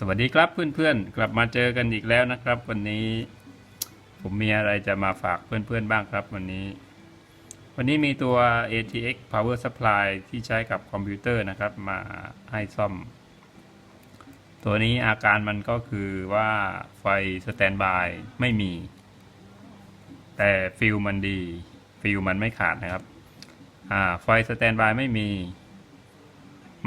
สวัสดีครับเพื่อนๆ กลับมาเจอกันอีกแล้วนะครับ วันนี้ผมมีอะไรจะมาฝากเพื่อนๆบ้างครับ วันนี้ วันนี้มีตัว ATX Power Supply ที่ใช้กับคอมพิวเตอร์นะครับ มาให้ซ่อม ตัวนี้อาการมันก็คือว่าไฟสแตนบายไม่มี แต่ฟิลมันดีฟิลมันไม่ขาดนะครับไฟสแตนบายไม่มี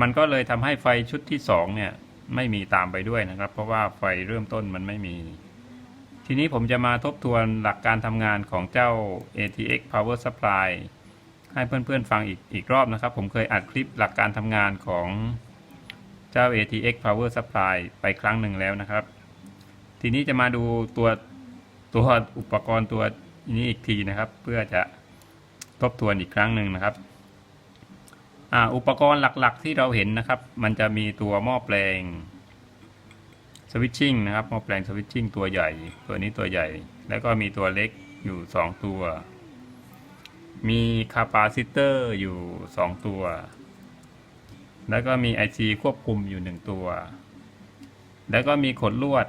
มันก็เลยทำให้ไฟชุดที่สองเนี่ย ไม่มีตามไปด้วยนะครับ เพราะว่าไฟเริ่มต้นมันไม่มี ทีนี้ผมจะมาทบทวนหลักการทำงานของเจ้า ATX Power Supply ให้เพื่อนๆฟังอีกอีกรอบนะครับ ผมเคยอัดคลิปหลักการทำงานของเจ้า ATX Power Supply ไปครั้งหนึ่งแล้วนะครับ ทีนี้จะมาดูตัวตัวอุปกรณ์ตัวนี้อีกทีนะครับ เพื่อจะทบทวนอีกครั้งหนึ่งนะครับ อุปกรณ์หลักๆ ที่เราเห็นนะครับ มันจะมีตัวหม้อแปลงสวิตชิ่งนะครับหม้อแปลงสวิตชิ่งตัวใหญ่ ตัวนี้ตัวใหญ่ แล้วก็มีตัวเล็กอยู่ 2 ตัว มีคาปาซิเตอร์อยู่ 2 ตัว แล้วก็มี IC ควบคุมอยู่ 1 ตัว แล้วก็มีขดลวด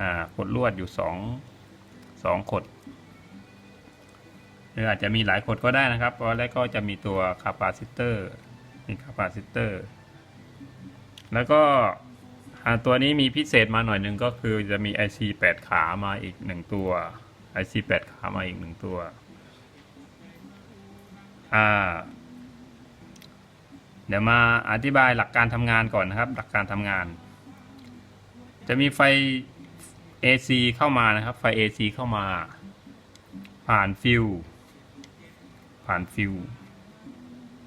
อ่าขดลวดอยู่ 2 2 ขดหรืออาจจะมีหลายขดก็ได้นะครับ แล้วก็จะมีตัวคาปาซิเตอร์ มีคาปาซิเตอร์ แล้วก็ตัวนี้มีพิเศษมาหน่อยหนึ่งก็คือจะมี IC 8 ขามาอีกหนึ่งตัว IC 8 ขามาอีกหนึ่งตัว อ่า เดี๋ยวมาอธิบายหลักการทำงานก่อนนะครับ หลักการทำงาน จะมีไฟ AC เข้ามานะครับ ไฟ AC เข้ามา ผ่านฟิวผ่านฟิว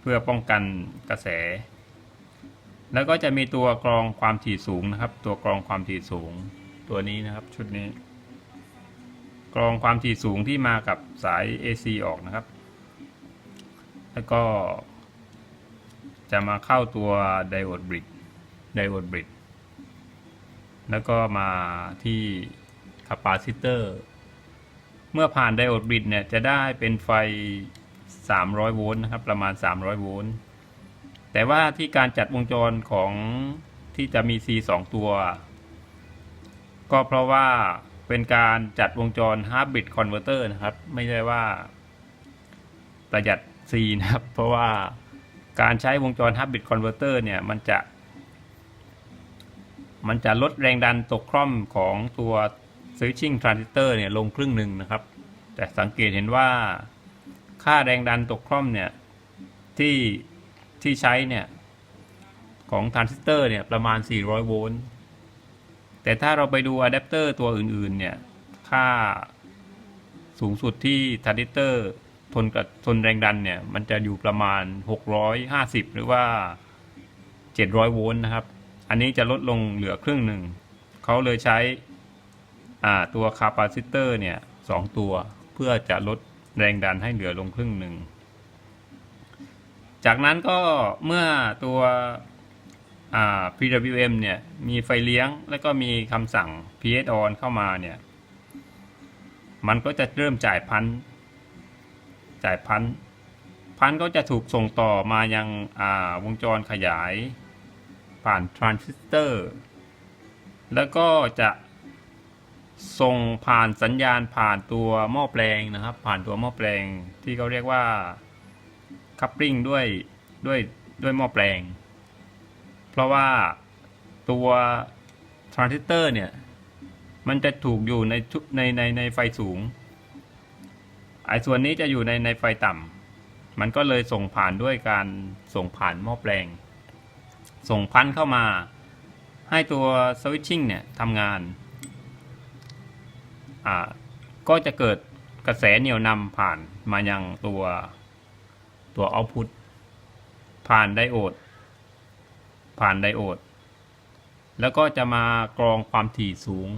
พื่อป้องกันกระแส แล้วก็จะมีตัวกรองความถี่สูงนะครับ ตัวกรองความถี่สูง ตัวนี้นะครับชุดนี้ กรองความถี่สูงที่มากับสาย AC ออกนะครับ แล้วก็จะมาเข้าตัวไดโอดบริดไดโอดบริดแล้วก็มาที่คาปาซิเตอร์ เมื่อผ่านไดโอดบริดเนี่ยจะได้เป็นไฟ 300 โวลต์นะครับ ประมาณ 300 โวลต์ แต่ว่าที่การจัดวงจรของที่จะมี C 2 ตัว ก็เพราะว่าเป็นการจัดวงจร half bit converter นะครับ ไม่ใช่ว่า ประหยัด C นะครับ เพราะว่าการใช้วงจร half bit converter เนี่ย มันจะ มันจะลดแรงดันตกคร่อมของตัว switching transistor เนี่ย ลงครึ่งหนึ่งนะครับ แต่สังเกตเห็นว่า ค่าแรงดันตกคร่อมเนี่ยที่ที่ใช้เนี่ยของทรานซิสเตอร์เนี่ยประมาณ 400 โวลต์ แต่ถ้าเราไปดูอะแดปเตอร์ตัวอื่นๆเนี่ยค่าสูงสุดที่ทรานซิสเตอร์ทนกับทนแรงดันเนี่ยมันจะอยู่ประมาณ 650 หรือว่า 700 โวลต์นะครับ อันนี้จะลดลงเหลือครึ่งหนึ่ง เขาเลยใช้ตัวคาปาซิเตอร์เนี่ยสองตัวเพื่อจะลด แรงดันให้เหลือลงครึ่งหนึ่ง จากนั้นก็เมื่อตัว PWM เนี่ยมีไฟเลี้ยงแล้วก็มีคำสั่ง PS on เข้ามาเนี่ย มันก็จะเริ่มจ่ายพัน จ่ายพัน พันก็จะถูกส่งต่อมายังอ่าวงจรขยายผ่านทรานซิสเตอร์ แล้วก็จะ ส่งผ่านสัญญาณผ่านตัวหม้อแปลงนะครับ ผ่านตัวหม้อแปลงที่เขาเรียกว่าคัพปริงด้วยด้วยด้วยหม้อแปลง เพราะว่าตัวทรานซิสเตอร์เนี่ย มันจะถูกอยู่ในชุในในในไฟสูง ไอ้ส่วนนี้จะอยู่ในในไฟต่ำมันก็เลยส่งผ่านด้วยการส่งผ่านหม้อแปลง ส่งพันเข้ามา ให้ตัวสวิตชิ่งเนี่ยทำงาน ก็จะเกิดกระแสเหนี่ยวนำผ่านมายังตัวตัวเอาพุตผ่านไดโอด ผ่านไดโอด แล้วก็จะมากรองความถี่สูง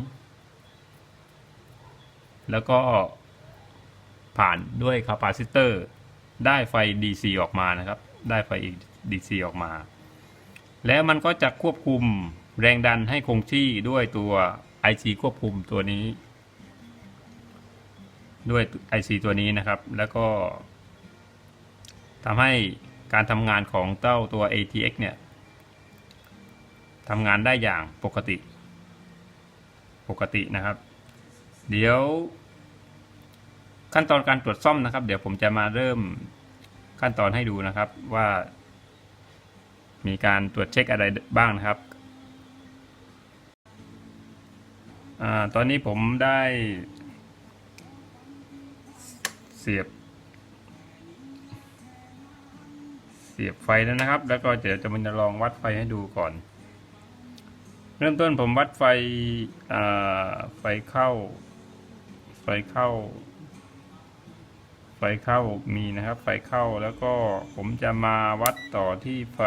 แล้วก็ผ่านด้วยคาปาซิเตอร์ ได้ไฟ DC ออกมานะครับ ได้ไฟ DC ออกมา แล้วมันก็จะควบคุมแรงดันให้คงที่ด้วยตัว IC ควบคุมตัวนี้ ด้วย IC ตัวนี้นะครับ แล้วก็ทำให้การทำงานของเต้าตัว ATX เนี่ยทำงานได้อย่างปกติ ปกตินะครับ เดี๋ยวขั้นตอนการตรวจซ่อมนะครับ เดี๋ยวผมจะมาเริ่มขั้นตอนให้ดูนะครับว่า มีการตรวจเช็คอะไรบ้างนะครับอตอนนี้ผมได้ สียบ เสียบไฟแล้วนะครับ แล้วก็เดี๋ยวจะมันจะลองวัดไฟให้ดูก่อน เริ่มต้นผมวัดไฟไฟเข้า ไฟเข้า ไฟเข้ามีนะครับ ไฟเข้าแล้วก็ผมจะมาวัดต่อที่ไฟ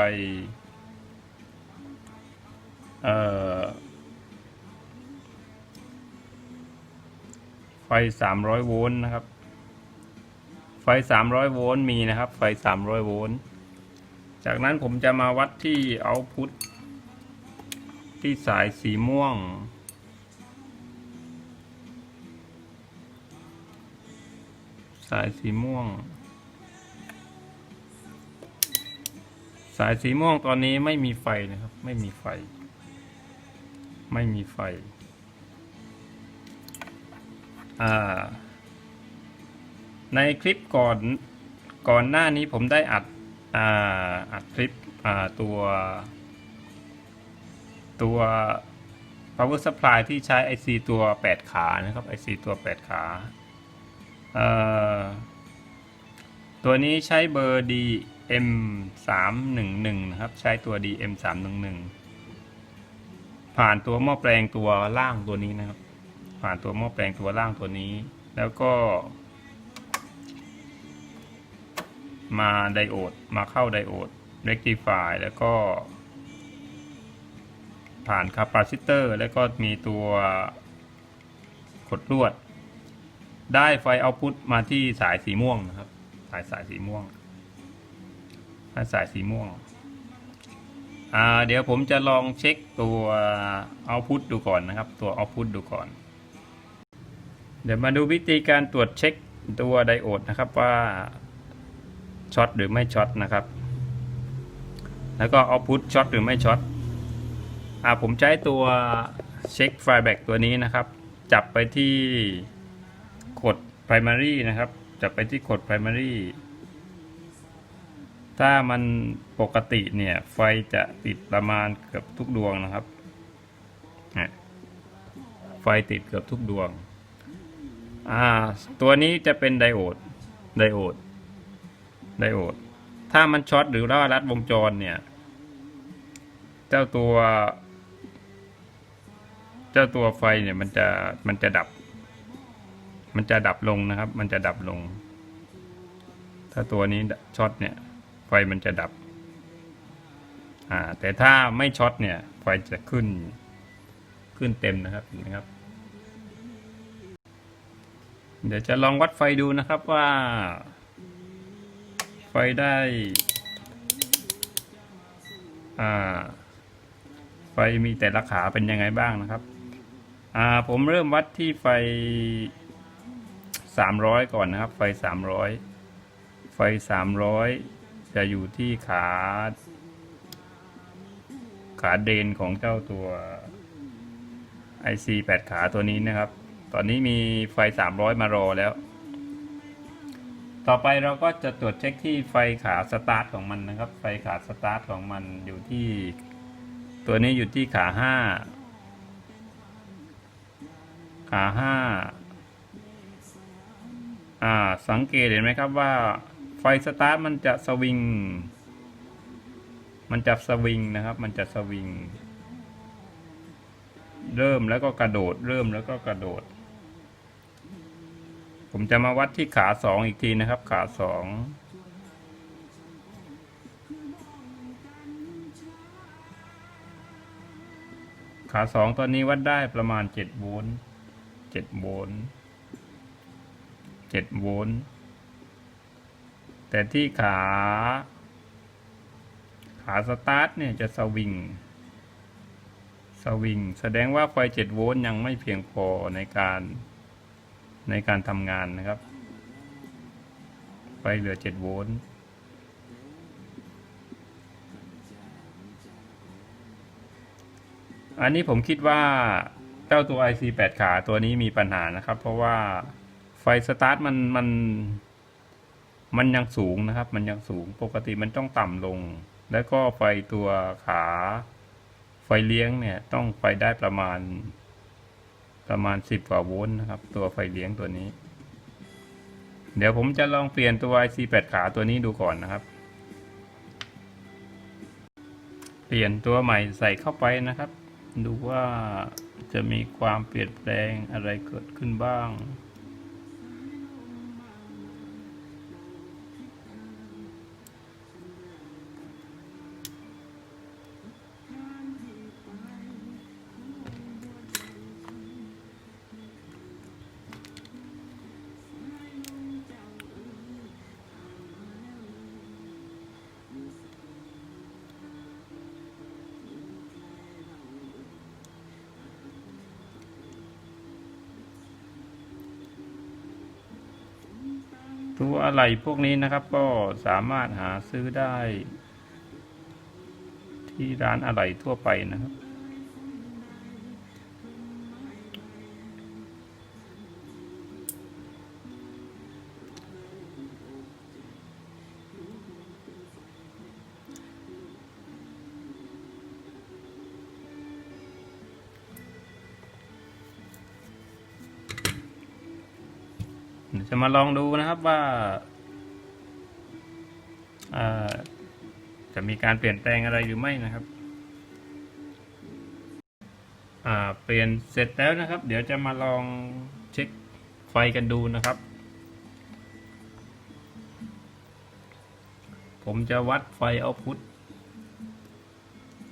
ไฟ 300 โวลต์นะครับ 300 โวลต์มีนะครับ ไฟ 300 โวลต์ จากนั้นผมจะมาวัดที่เอาพุทที่สายสีม่วง สายสีม่วง สายสีม่วงตอนนี้ไม่มีไฟนะครับ ไม่มีไฟ ไม่มีไฟ อ่า ในคลิปก่อนก่อนหน้านี้ผมได้อัดอ่าอัดคลิปอ่าตัว ตัว power supply ที่ใช้ IC ตัว 8 ขานะครับ IC ตัว 8 ขาเอ่อตัวนี้ใช้เบอร์ DM 3 1 1นะครับ ใช้ตัว DM 3 1 1 ผ่านตัวหม้อแปลงตัวล่างตัวนี้นะครับ ผ่านตัวหม้อแปลงตัวล่างตัวนี้ แล้วก็ มาไดโอด มาเข้าไดโอด rectify แล้วก็ ผ่านคาปาซิเตอร์ แล้วก็มีตัวขดลวด ได้ไฟเอาพุทมาที่สายสีม่วงนะครับ สายสายสีม่วงาสายสีม่วงอ่าเดี๋ยวผมจะลองเช็คตัวเอาพุทดูก่อนนะครับ ตัวเอาพุทดูก่อน เดี๋ยวมาดูวิธีการตรวจเช็คตัวไดโอดนะครับว่า ช็อตหรือไม่ช็อตนะครับ แล้วก็เอาพุทช็อตหรือไม่ช็อตอ่าผมใช้ตัวเช็คไฟแบ็กตัวนี้นะครับ จับไปที่กด primary นะครับ จับไปที่กด primary ถ้ามันปกติเนี่ย ไฟจะติดประมาณเกือบทุกดวงนะครับ ไฟติดเกือบทุกดวง อ่า ตัวนี้จะเป็นไดโอด ไดโอด ไดโอด ถ้ามันช็อตหรือว่ารัดวงจรเนี่ย เจ้าตัว เจ้าตัวไฟเนี่ยมันจะมันจะดับ มันจะดับลงนะครับ มันจะดับลง ถ้าตัวนี้ช็อตเนี่ย ไฟมันจะดับ อ่า แต่ถ้าไม่ช็อตเนี่ย ไฟจะขึ้น ขึ้นเต็มนะครับเห็นไหมครับเดี๋ยวจะลองวัดไฟดูนะครับว่า ไฟได้ อ่า ไฟมีแต่ละขาเป็นยังไงบ้างนะครับ อ่า ผมเริ่มวัดที่ไฟ300ก่อนนะครับ ไฟ300ไฟ300จะอยู่ที่ขา ขาเดนของเจ้าตัว IC 8 ขาตัวนี้นะครับ ตอนนี้มีไฟ 300 มารอแล้ว ต่อไปเราก็จะตรวจเช็คที่ไฟขาสตาร์ทของมันนะครับ ไฟขาสตาร์ทของมันอยู่ที่ ตัวนี้อยู่ที่ขาห้าขาห้าอ่าสังเกตเห็นไหมครับว่าไฟสตาร์ทมันจะสวิง มันจะสวิงนะครับ มันจะสวิง เริ่มแล้วก็กระโดด เริ่มแล้วก็กระโดด ผมจะมาวัดที่ขาสองอีกทีนะครับ ขาสองขาสองตัวนี้วัดได้ประมาณเจ็ดโวลต์เจ็ดโวลต์เจ็ดโวลต์แต่ที่ขา ขาสตาร์ทเนี่ยจะสวิงสวิงแสดงว่าไฟเจ็ดโวลต์ยังไม่เพียงพอในการ ในการทำงานนะครับ ไฟเหลือเจ็ดโวลต์อันนี้ผมคิดว่าเจ้าตัว IC 8 ขาตัวนี้มีปัญหานะครับ เพราะว่าไฟสตาร์ทมันมันมันยังสูงนะครับ มันยังสูงปกติมันต้องต่ำลง แล้วก็ไฟตัวขาไฟเลี้ยงเนี่ย ต้องไปได้ประมาณ ประมาณสิบกว่าโวลต์นะครับ ตัวไฟเลี้ยงตัวนี้ เดี๋ยวผมจะลองเปลี่ยนตัว IC 8ขาตัวนี้ดูก่อนนะครับ เปลี่ยนตัวใหม่ใส่เข้าไปนะครับ ดูว่าจะมีความเปลี่ยนแปลงอะไรเกิดขึ้นบ้าง ตัวอะไหล่พวกนี้นะครับ ก็สามารถหาซื้อได้ ที่ร้านอะไหล่ทั่วไปนะครับ มาลองดูนะครับว่าจะมีการเปลี่ยนแปลงอะไรหรือไม่นะครับเปลี่ยนเสร็จแล้วนะครับ เดี๋ยวจะมาลองเช็คไฟกันดูนะครับ ผมจะวัดไฟเอาพุท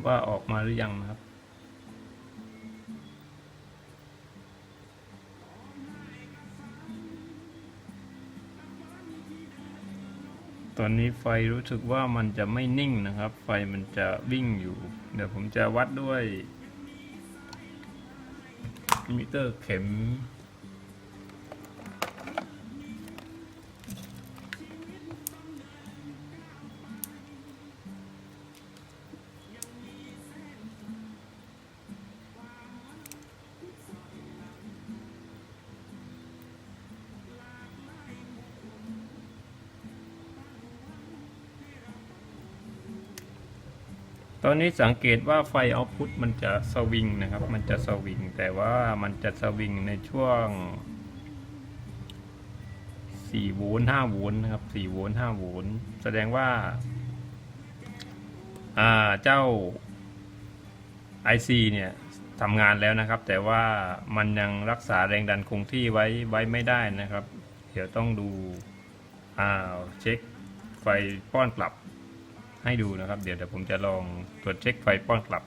ว่าออกมาหรือยังนะครับ ตอนนี้ไฟรู้สึกว่ามันจะไม่นิ่งนะครับ ไฟมันจะวิ่งอยู่ เดี๋ยวผมจะวัดด้วยมิเตอร์เข็ม อนนี้สังเกตว่าไฟเอาพุทมันจะสวิงนะครับ มันจะสวิง แต่ว่ามันจะสวิงในช่วง4โวลต์5โวลต์นะครับ4โวลต์5โวลต์แสดงว่าอ่าเจ้า IC เนี่ยทำงานแล้วนะครับ แต่ว่ามันยังรักษาแรงดันคงที่ไว้ไว้ไม่ได้นะครับ เดี๋ยวต้องดูอ่าเช็คไฟป้อนกลับ ให้ดูนะครับ เดี๋ยวเดี๋ยวผมจะลองตรวจเช็คไฟป้อนกลับ